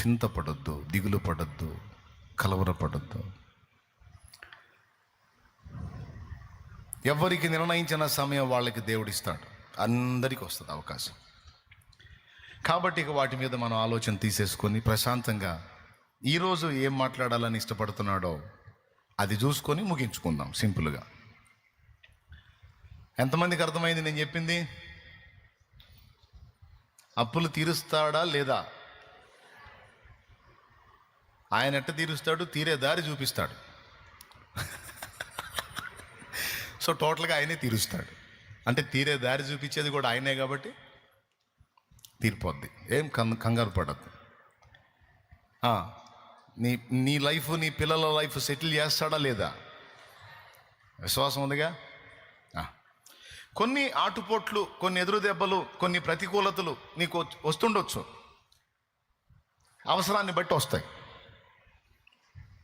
చింతపడొద్దు దిగులు పడొద్దు కలవరపడద్దు. ఎవరికి నిర్ణయించిన సమయం వాళ్ళకి దేవుడిస్తాడు. అందరికీ వస్తుంది అవకాశం. కాబట్టి ఇక వాటి మీద మనం ఆలోచన తీసేసుకొని ప్రశాంతంగా ఈరోజు ఏం మాట్లాడాలని ఇష్టపడుతున్నాడో అది చూసుకొని ముగించుకుందాం సింపుల్గా. ఎంతమందికి అర్థమైంది నేను చెప్పింది? అప్పులు తీరుస్తాడా లేదా? ఆయన ఎట్ట తీరుస్తాడు? తీరే దారి చూపిస్తాడు. సో టోటల్గా ఆయనే తీరుస్తాడు. అంటే తీరే దారి చూపించేది కూడా ఆయనే కాబట్టి తీరిపోద్ది. ఏం కం కంగారు పడద్దు. నీ నీ లైఫ్ నీ పిల్లల లైఫ్ సెటిల్ చేస్తాడా లేదా? విశ్వాసం ఉందిగా? కొన్ని ఆటుపోట్లు కొన్ని ఎదురు దెబ్బలు కొన్ని ప్రతికూలతలు నీకు వస్తుండొచ్చు. అవసరాన్ని బట్టి వస్తాయి.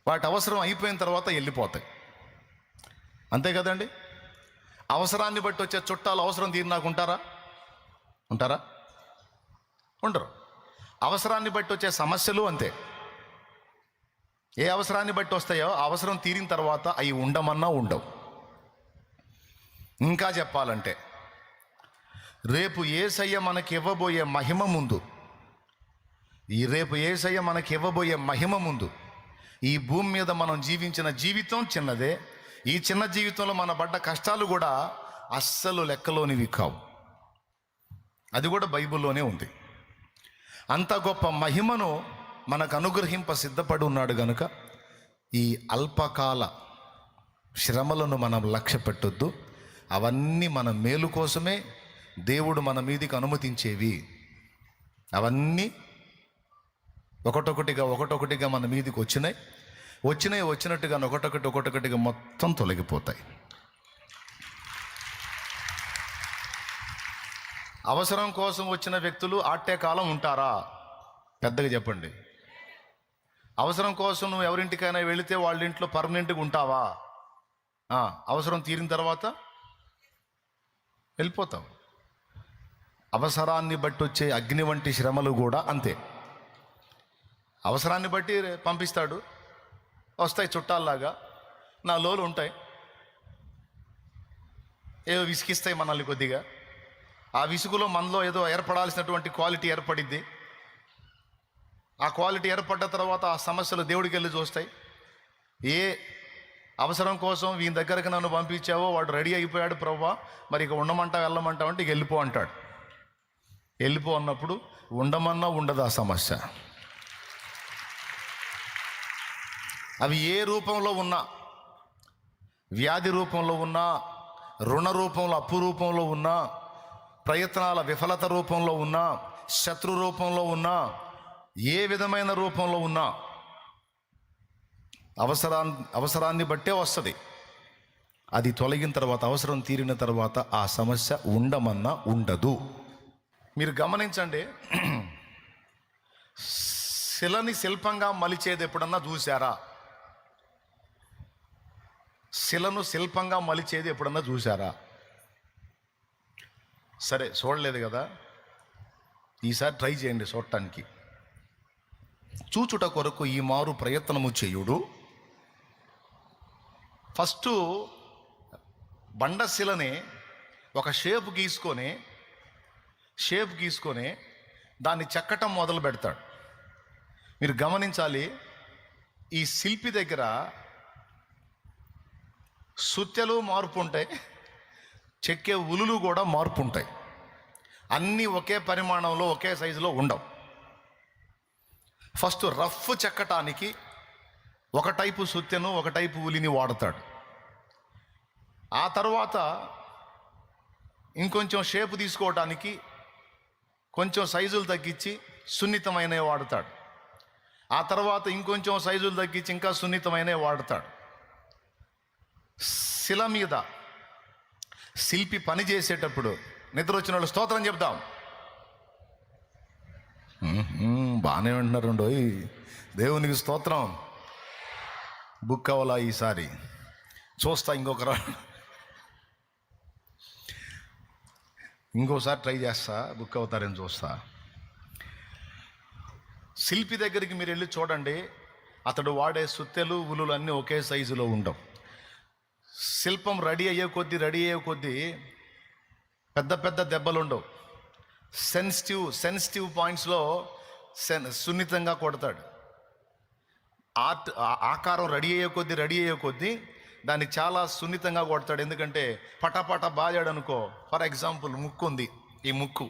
వాటి అవసరం అయిపోయిన తర్వాత వెళ్ళిపోతాయి. అంతే కదండి? అవసరాన్ని బట్టి వచ్చే చుట్టాలు అవసరం తీరినాక ఉంటారా? ఉంటారా? ఉండరు. అవసరాన్ని బట్టి వచ్చే సమస్యలు అంతే. ఏ అవసరాన్ని బట్టి వస్తాయో అవసరం తీరిన తర్వాత అవి ఉండమన్నా ఉండవు. ఇంకా చెప్పాలంటే రేపు ఏసయ్య మనకి ఇవ్వబోయే మహిమ ముందు ఈ రేపు ఏసయ్య మనకి ఇవ్వబోయే మహిమ ముందు ఈ భూమి మీద మనం జీవించిన జీవితం చిన్నదే. ఈ చిన్న జీవితంలో మన పడ్డ కష్టాలు కూడా అస్సలు లెక్కలోనివి కావు. అది కూడా బైబిల్లోనే ఉంది. అంత గొప్ప మహిమను మనకు అనుగ్రహింప సిద్ధపడి ఉన్నాడు గనుక ఈ అల్పకాల శ్రమలను మనం లక్ష్య పెట్టొద్దు. అవన్నీ మన మేలు కోసమే దేవుడు మన మీదికి అనుమతించేవి. అవన్నీ ఒకటొకటిగా ఒకటొకటిగా మన మీదికి వచ్చినాయి. వచ్చినాయి వచ్చినట్టుగా ఒకటొకటి ఒకటొకటిగా మొత్తం తొలగిపోతాయి. అవసరం కోసం వచ్చిన వ్యక్తులు ఆట్టే కాలం ఉంటారా? పెద్దగా చెప్పండి. అవసరం కోసం నువ్వు ఎవరింటికైనా వెళితే వాళ్ళ ఇంట్లో పర్మనెంట్గా ఉంటావా? అవసరం తీరిన తర్వాత వెళ్ళిపోతావు. అవసరాన్ని బట్టి వచ్చే అగ్ని వంటి శ్రమలు కూడా అంతే. అవసరాన్ని బట్టి పంపిస్తాడు. వస్తాయి చుట్టాల్లాగా. నా లోలు ఉంటాయి. ఏదో విసిగిస్తాయి మనల్ని కొద్దిగా. ఆ విసుగులో మనలో ఏదో ఏర్పడాల్సినటువంటి క్వాలిటీ ఏర్పడిద్ది. ఆ క్వాలిటీ ఏర్పడ్డ తర్వాత ఆ సమస్యలు దేవుడికి వెళ్ళి చూస్తాయి. ఏ అవసరం కోసం వీని దగ్గరకు నన్ను పంపించావో వాడు రెడీ అయిపోయాడు ప్రభావ మరి ఇక ఉండమంటా వెళ్ళమంటావు అంటే ఇక వెళ్ళిపో అంటాడు. వెళ్ళిపో అన్నప్పుడు ఉండమన్నా ఉండదు ఆ సమస్య. అవి ఏ రూపంలో ఉన్నా వ్యాధి రూపంలో ఉన్నా రుణ రూపంలో అప్పు రూపంలో ఉన్నా ప్రయత్నాల విఫలత రూపంలో ఉన్నా శత్రు రూపంలో ఉన్నా ఏ విధమైన రూపంలో ఉన్నా అవసరాన్ని అవసరాన్ని బట్టే వస్తుంది. అది తొలగిన తర్వాత అవసరం తీరిన తర్వాత ఆ సమస్య ఉండమన్నా ఉండదు. మీరు గమనించండి శిలని శిల్పంగా మలిచేది ఎప్పుడన్నా చూసారా శిలను శిల్పంగా మలిచేది ఎప్పుడన్నా చూసారా సరే చూడలేదు కదా. ఈసారి ట్రై చేయండి చూడటానికి. చూచుట కొరకు ఈ మారు ప్రయత్నము చేయుడు. ఫస్ట్ బండశిలని ఒక షేప్ గీసుకొని షేప్ గీసుకొని దాన్ని చెక్కటం మొదలు పెడతాడు మీరు గమనించాలి ఈ శిల్పి దగ్గర సుత్తెలు మార్పు ఉంటాయి చెక్కే ఉలులు కూడా మార్పు ఉంటాయి అన్నీ ఒకే పరిమాణంలో ఒకే సైజులో ఉండవు. ఫస్ట్ రఫ్ చెక్కటానికి ఒక టైపు సుత్తెను ఒక టైపు ఉలిని వాడతాడు. ఆ తర్వాత ఇంకొంచెం షేపు తీసుకోవటానికి కొంచెం సైజులు తగ్గించి సున్నితమైనవి వాడతాడు. ఆ తర్వాత ఇంకొంచెం సైజులు తగ్గించి ఇంకా సున్నితమైనవి వాడతాడు. శిల మీద శిల్పి పని చేసేటప్పుడు నిద్ర వచ్చిన వాళ్ళు స్తోత్రం చెప్తాం బాగానే ఉంటున్నారు దేవునికి స్తోత్రం. బుక్ అవ్వాలా ఈసారి? చూస్తా ఇంకొకరా. ఇంకోసారి ట్రై చేస్తా బుక్ అవుతారని చూస్తా. శిల్పి దగ్గరికి మీరు వెళ్ళి చూడండి అతడు వాడే సుత్తెలు ఉలులు అన్నీ ఒకే సైజులో ఉండవు. శిల్పం రెడీ అయ్యే కొద్దీ రెడీ అయ్యే కొద్దీ పెద్ద పెద్ద దెబ్బలు ఉండవు సెన్సిటివ్ సెన్సిటివ్ పాయింట్స్లో సెన్ సున్నితంగా కొడతాడు. ఆర్ట్ ఆ- ఆకారం రెడీ అయ్యే కొద్దీ రెడీ అయ్యే కొద్దీ దాన్ని చాలా సున్నితంగా కొడతాడు. ఎందుకంటే పటాపట బాజాడు అనుకో ఫర్ ఎగ్జాంపుల్ ముక్కు ఉంది ఈ ముక్కు.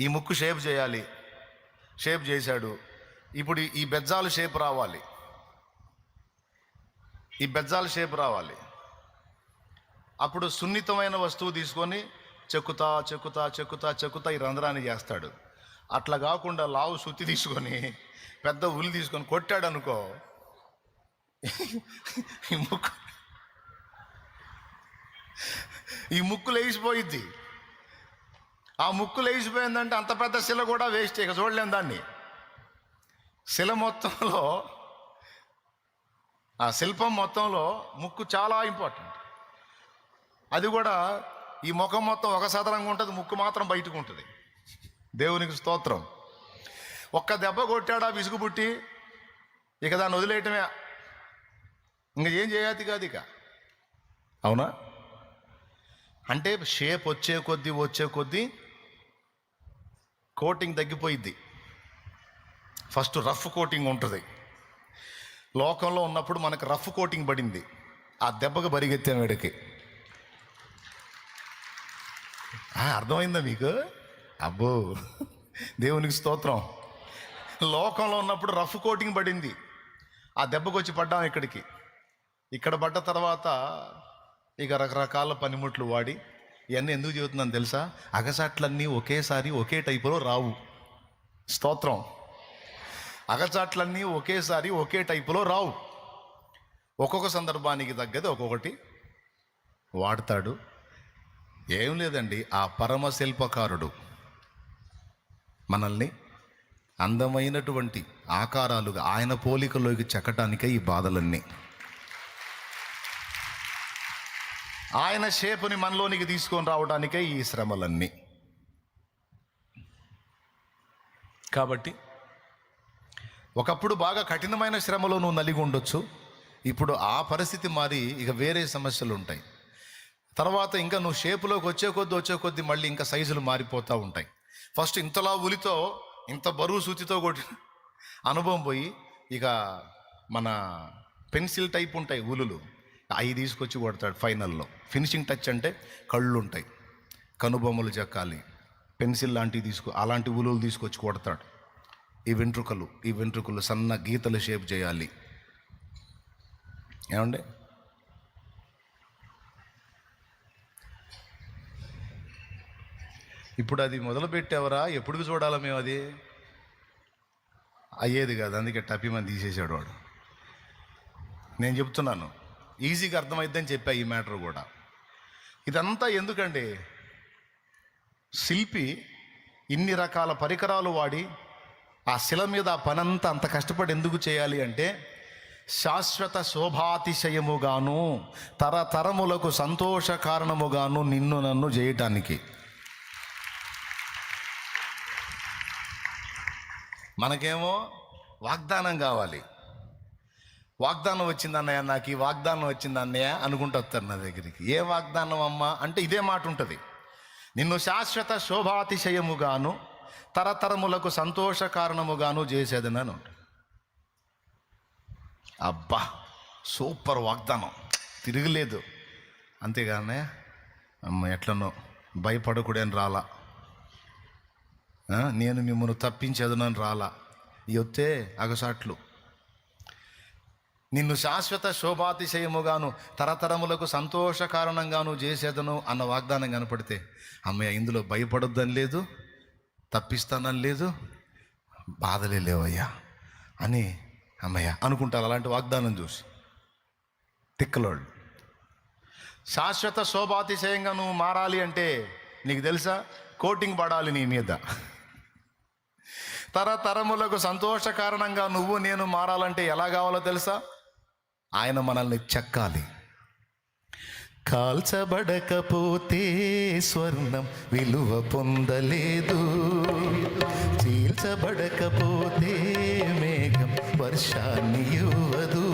ఈ ముక్కు షేప్ చేయాలి. షేప్ చేశాడు. ఇప్పుడు ఈ బెజ్జాలు షేప్ రావాలి. ఈ బెజ్జాల షేప్ రావాలి. అప్పుడు సున్నితమైన వస్తువు తీసుకొని చెక్కుతా చెక్కుతా చెక్కుతా చెక్కుతా ఈ రంధ్రాన్ని చేస్తాడు. అట్లా కాకుండా లావు సుత్తి తీసుకొని పెద్ద ఉల్లి తీసుకొని కొట్టాడు అనుకో ఈ ముక్కు ఈ ముక్కు లేచిపోయిద్ది. ఆ ముక్కు లేచిపోయిందంటే అంత పెద్ద శిల కూడా వేస్ట్ ఇక చూడలేం దాన్ని. శిల మొత్తంలో ఆ శిల్పం మొత్తంలో ముక్కు చాలా ఇంపార్టెంట్. అది కూడా ఈ ముఖం మొత్తం ఒక సదరంగా ఉంటుంది ముక్కు మాత్రం బయటకు ఉంటుంది. దేవునికి స్తోత్రం. ఒక్క దెబ్బ కొట్టాడా విసుగు పుట్టి ఇక దాన్ని వదిలేయటమే. ఇంకా ఏం చేయాలి కాదు ఇక. అవునా? అంటే షేప్ వచ్చే కొద్దీ వచ్చే కొద్దీ కోటింగ్ తగ్గిపోయిద్ది. ఫస్ట్ రఫ్ కోటింగ్ ఉంటుంది. లోకంలో ఉన్నప్పుడు మనకు రఫ్ కోటింగ్ పడింది. ఆ దెబ్బకు బరిగెత్తాం వీడికి. అర్థమైందా మీకు? అబ్బో దేవునికి స్తోత్రం. లోకంలో ఉన్నప్పుడు రఫ్ కోటింగ్ పడింది. ఆ దెబ్బకు వచ్చి పడ్డాం ఇక్కడికి. ఇక్కడ పడ్డ తర్వాత ఇక రకరకాల పనిముట్లు వాడి ఇవన్నీ ఎందుకు చెబుతున్నాను తెలుసా? అగసాట్లన్నీ ఒకేసారి ఒకే టైపులో రావు. స్తోత్రం. అగచాట్లన్నీ ఒకేసారి ఒకే టైపులో రావు. ఒక్కొక్క సందర్భానికి తగ్గది ఒక్కొక్కటి వాడతాడు. ఏం లేదండి ఆ పరమ శిల్పకారుడు మనల్ని అందమైనటువంటి ఆకారాలుగా ఆయన పోలికలోకి చెక్కటానికే ఈ బాధలన్నీ. ఆయన షేపుని మనలోనికి తీసుకొని రావడానికే ఈ శ్రమలన్నీ. కాబట్టి ఒకప్పుడు బాగా కఠినమైన శ్రమలో నువ్వు నలిగి ఉండొచ్చు. ఇప్పుడు ఆ పరిస్థితి మారి ఇక వేరే సమస్యలు ఉంటాయి. తర్వాత ఇంకా నువ్వు షేపులోకి వచ్చే కొద్దీ వచ్చే కొద్దీ మళ్ళీ ఇంకా సైజులు మారిపోతూ ఉంటాయి. ఫస్ట్ ఇంతలా ఉలితో ఇంత బరువు సూచితో కొట్టి అనుభవం పోయి ఇక మన పెన్సిల్ టైప్ ఉంటాయి ఉలులు. అవి తీసుకొచ్చి కొడతాడు ఫైనల్లో. ఫినిషింగ్ టచ్ అంటే కళ్ళు ఉంటాయి. కనుబొమ్మలు చెక్కాలి పెన్సిల్ లాంటివి తీసుకు అలాంటి ఉలులు తీసుకొచ్చి కొడతాడు. ఈ వెంట్రుకలు ఈ వెంట్రుకలు సన్న గీతలు షేప్ చేయాలి. ఏమండి? ఇప్పుడు అది మొదలుపెట్టేవరా ఎప్పుడు చూడాలా మేము అది? అయ్యేది కాదు అందుకే టపిమని తీసేసాడు వాడు. నేను చెప్తున్నాను ఈజీగా అర్థమైద్దని చెప్పా ఈ మ్యాటర్ కూడా. ఇదంతా ఎందుకండి? శిల్పి ఇన్ని రకాల పరికరాలు వాడి ఆ శిల మీద ఆ పనంతా అంత కష్టపడి ఎందుకు చేయాలి అంటే శాశ్వత శోభాతిశయముగాను తరతరములకు సంతోష కారణముగాను నిన్ను నన్ను చేయటానికి మనకేమో వాగ్దానం కావాలి. వాగ్దానం వచ్చింది అన్నయ్య నాకు ఈ వాగ్దానం వచ్చింది అన్నయ్య అనుకుంటూ వస్తారు నా దగ్గరికి. ఏ వాగ్దానం అమ్మా? అంటే ఇదే మాట ఉంటుంది. నిన్ను శాశ్వత శోభాతిశయముగాను తరతరములకు సంతోష కారణముగాను చేసేదనని ఉంటుంది అబ్బా సూపర్ వాగ్దానం. తిరగలేదు. అంతేగానే అమ్మ ఎట్లనో భయపడకూడని రాలా. నేను మిమ్మల్ని తప్పించేదనని రాలా. యొత్తే అగసాట్లు. నిన్ను శాశ్వత శోభాతిశయముగాను తరతరములకు సంతోష కారణంగాను చేసేదను అన్న వాగ్దానం కనపడితే అమ్మయ్య ఇందులో భయపడొద్దని లేదు. తప్పిస్తానని లేదు బాధలే లేవయ్యా అని అమ్మయ్య అనుకుంటారు అలాంటి వాగ్దానం చూసి. తిక్కలోళ్ళు. శాశ్వత శోభాతిశయంగా నువ్వు మారాలి అంటే నీకు తెలుసా? కోటింగ్ పడాలి నీ మీద. తరతరములకు సంతోష కారణంగా నువ్వు నేను మారాలంటే ఎలా కావాలో తెలుసా? ఆయన మనల్ని చెక్కాలి. కాల్చబడకపోతే స్వర్ణం విలువ పొందలేదు. చీల చీల్చబడకపోతే మేఘం వర్షాన్ని ఇవ్వదు.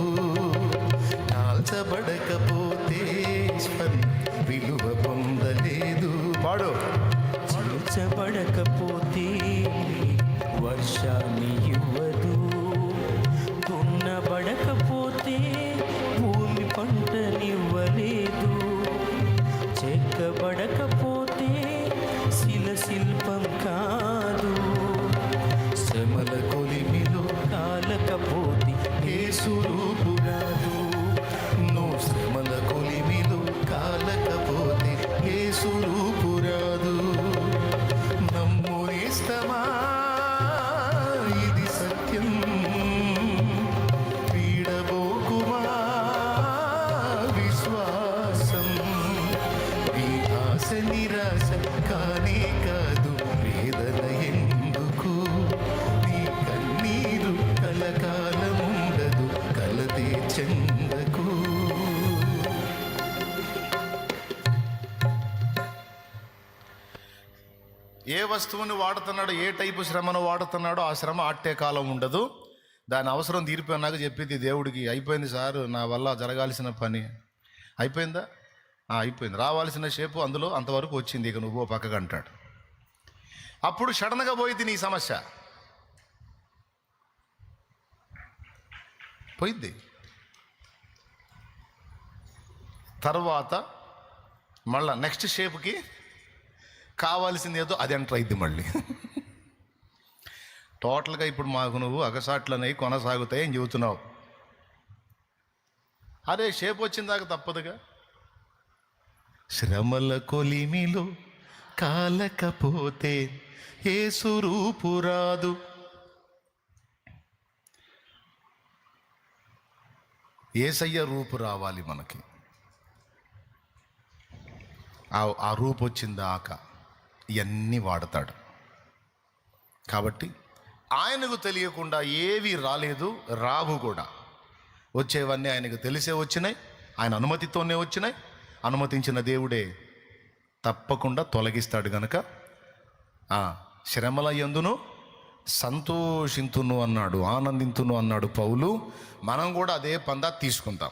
కాల్చబడకపోతే స్పంద విలువ పొందలేదు. వాడు చీల్చబడకపోతే వర్షాన్ని ఏ వస్తువుని వాడుతున్నాడో ఏ టైపు శ్రమను వాడుతున్నాడో ఆ శ్రమ ఆట్టే కాలం ఉండదు. దాని అవసరం తీరిపోయినాక చెప్పింది దేవుడికి అయిపోయింది సార్ నా వల్ల జరగాల్సిన పని. అయిపోయిందా? అయిపోయింది. రావాల్సిన షేపు అందులో అంతవరకు వచ్చింది ఇక నువ్వు ఓ పక్కకు అంటాడు. అప్పుడు సడన్గా పోయింది నీ సమస్య. పోయింది. తర్వాత మళ్ళా నెక్స్ట్ షేప్కి కావాల్సింది ఏదో అది ఎంటర్ అయింది మళ్ళీ. టోటల్గా ఇప్పుడు మాకు నువ్వు అగసాట్లనవి కొనసాగుతాయి అని చెబుతున్నావు. అరే షేప్ వచ్చిందాక తప్పదుగా. శ్రమల కొలిమిలో కాలకపోతే ఏ సురూపు రాదు. ఏసయ్య రూపు రావాలి మనకి. ఆ- ఆ రూపు వచ్చిందాక ఇవన్నీ వాడతాడు. కాబట్టి ఆయనకు తెలియకుండా ఏవి రాలేదు రావు కూడా. వచ్చేవన్నీ ఆయనకు తెలిసే వచ్చినాయి ఆయన అనుమతితోనే వచ్చినాయి. అనుమతించిన దేవుడే తప్పకుండా తొలగిస్తాడు గనక. శ్రమల ఎందును? సంతోషింతును అన్నాడు ఆనందింతును అన్నాడు పౌలు. మనం కూడా అదే పందా తీసుకుందాం.